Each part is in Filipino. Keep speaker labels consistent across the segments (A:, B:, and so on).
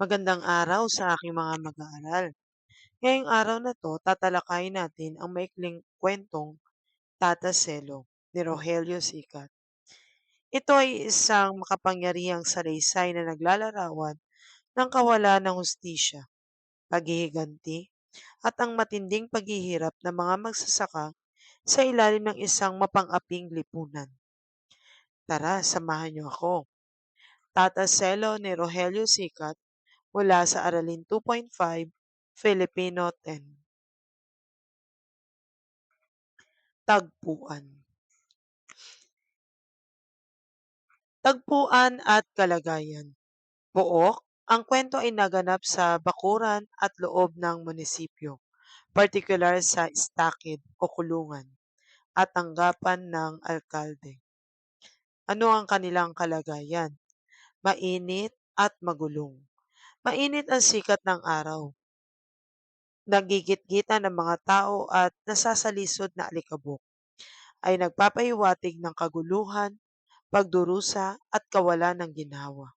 A: Magandang araw sa aking mga mag-aaral. Ngayong araw na to, tatalakayin natin ang maikling kwentong Tata Selo ni Rogelio Sicat. Ito ay isang makapangyarihang salaysay na naglalarawan ng kawalan ng hustisya, paghihiganti, at ang matinding paghihirap ng mga magsasaka sa ilalim ng isang mapang-aping lipunan. Tara, samahan niyo ako. Tata Selo ni Rogelio Sicat mula sa Aralin 2.5, Filipino 10. Tagpuan Tagpuan at kalagayan Pook, ang kwento ay naganap sa bakuran at loob ng munisipyo, partikular sa stakid o kulungan, at tanggapan ng alkalde. Ano ang kanilang kalagayan? Mainit at magulong. Mainit ang sikat ng araw. Nagigit-gitan ng mga tao at nasasalisod na alikabok ay nagpapahiwatig ng kaguluhan, pagdurusa at kawalan ng ginhawa.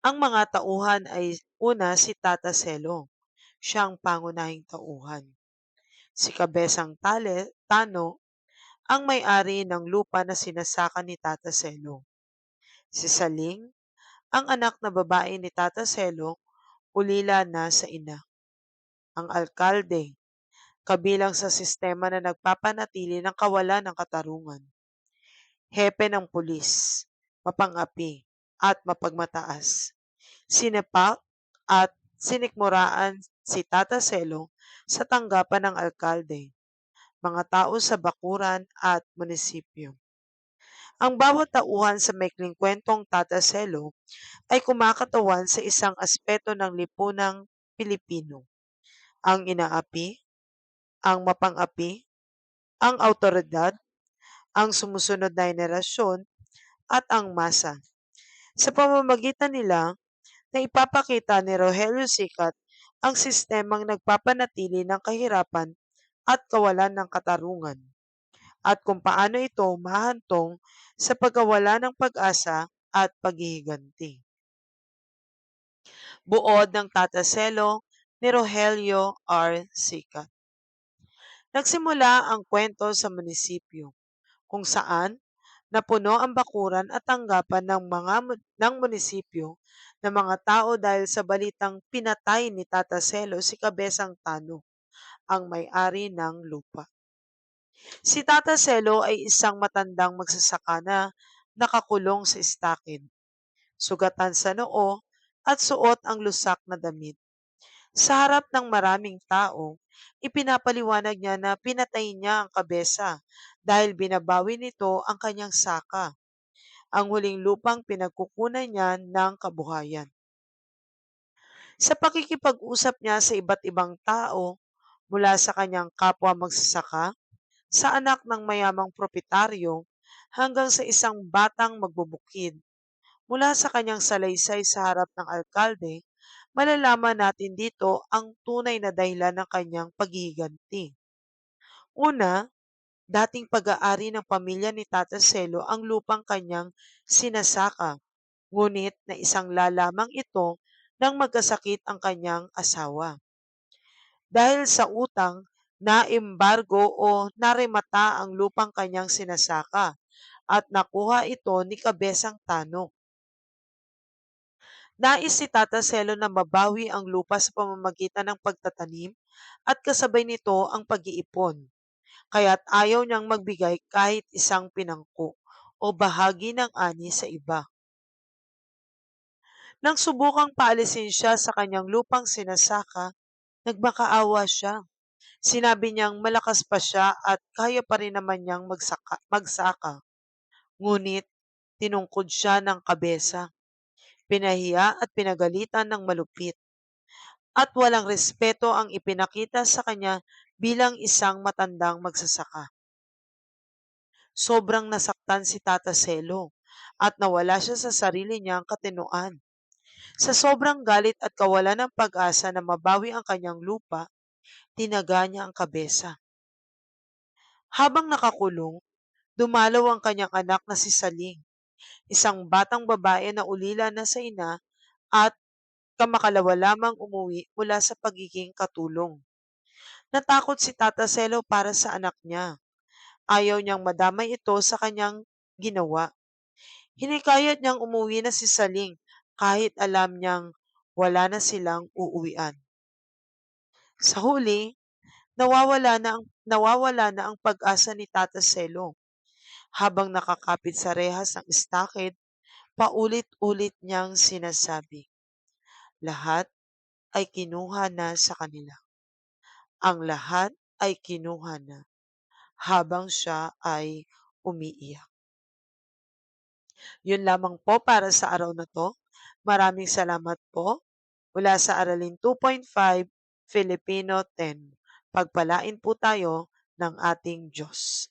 A: Ang mga tauhan ay una si Tata Selong, siyang pangunahing tauhan. Si Kabesang Tale, Tano, ang may-ari ng lupa na sinasaka ni Tata Selong. Si Saling, ang anak na babae ni Tata Selong, ulila na sa ina. Ang alkalde, kabilang sa sistema na nagpapanatili ng kawalan ng katarungan. Hepe ng pulis, mapangapi at mapagmataas. Sinepak at sinikmuraan si Tata Selong sa tanggapan ng alkalde, mga tao sa bakuran at munisipyo. Ang bawat tauhan sa maikling kwentong Tata Selo ay kumakatawan sa isang aspeto ng lipunang Pilipino. Ang inaapi, ang mapang-api, ang autoridad, ang sumusunod na henerasyon, at ang masa. Sa pamamagitan nila, na ipapakita ni Rogelio Sicat ang sistemang nagpapanatili ng kahirapan at kawalan ng katarungan, at kung paano ito mahantong sa pagkawala ng pag-asa at paghihiganti. Buod ng Tataselo ni Rogelio R. Sicat. Nagsimula ang kwento sa munisipyo, kung saan napuno ang bakuran at tanggapan ng mga ng munisipyo ng mga tao dahil sa balitang pinatay ni Tata Selo si Kabesang Tano, ang may-ari ng lupa. Si Tata Selo ay isang matandang magsasaka na nakakulong sa stakid, sugatan sa noo at suot ang lusak na damit. Sa harap ng maraming tao, ipinapaliwanag niya na pinatay niya ang kabesa dahil binabawi nito ang kanyang saka, ang huling lupang pinagkukunan niya ng kabuhayan. Sa pakikipag-usap niya sa iba't ibang tao, mula sa kanyang kapwa magsasaka, sa anak ng mayamang proprietaryo, hanggang sa isang batang magbubukid. Mula sa kanyang salaysay sa harap ng alkalde, malalaman natin dito ang tunay na dahilan ng kanyang paghihiganti. Una, dating pag-aari ng pamilya ni Tata Selo ang lupang kanyang sinasaka, ngunit na isang lalamang ito nang magkasakit ang kanyang asawa. Dahil sa utang, na-embargo o naremata ang lupang kanyang sinasaka at nakuha ito ni Kabesang Tano. Nais si Tata Selo na mabawi ang lupa sa pamamagitan ng pagtatanim at kasabay nito ang pag-iipon. Kaya't ayaw niyang magbigay kahit isang pinangko o bahagi ng ani sa iba. Nang subukang paalisin siya sa kanyang lupang sinasaka, nagmakaawa siya. Sinabi niyang malakas pa siya at kaya pa rin naman niyang magsaka, magsaka. Ngunit tinungkod siya ng kabesa. Pinahiya at pinagalitan ng malupit. At walang respeto ang ipinakita sa kanya bilang isang matandang magsasaka. Sobrang nasaktan si Tata Selo at nawala siya sa sarili niyang katinoan. Sa sobrang galit at kawalan ng pag-asa na mabawi ang kanyang lupa, tinaga niya ang kabesa. Habang nakakulong, dumalaw ang kanyang anak na si Saling isang batang babae na ulila na sa ina at kamakalawa lamang umuwi mula sa pagiging katulong. Natakot si Tata Selo para sa anak niya. Ayaw niyang madamay ito sa kanyang ginawa. Hinikayat niyang umuwi na si Saling kahit alam niyang wala na silang uuwian. Sa huli, nawawala na ang, nawawala na ang pag-asa ni Tata Selo. Habang nakakapit sa rehas ng stakid, paulit-ulit niyang sinasabi, lahat ay kinuha na sa kanila. Ang lahat ay kinuha na habang siya ay umiiyak. Yun lamang po para sa araw na to. Maraming salamat po. Mula sa Aralin 2.5, Filipino 10. Pagpalain po tayo ng ating Diyos.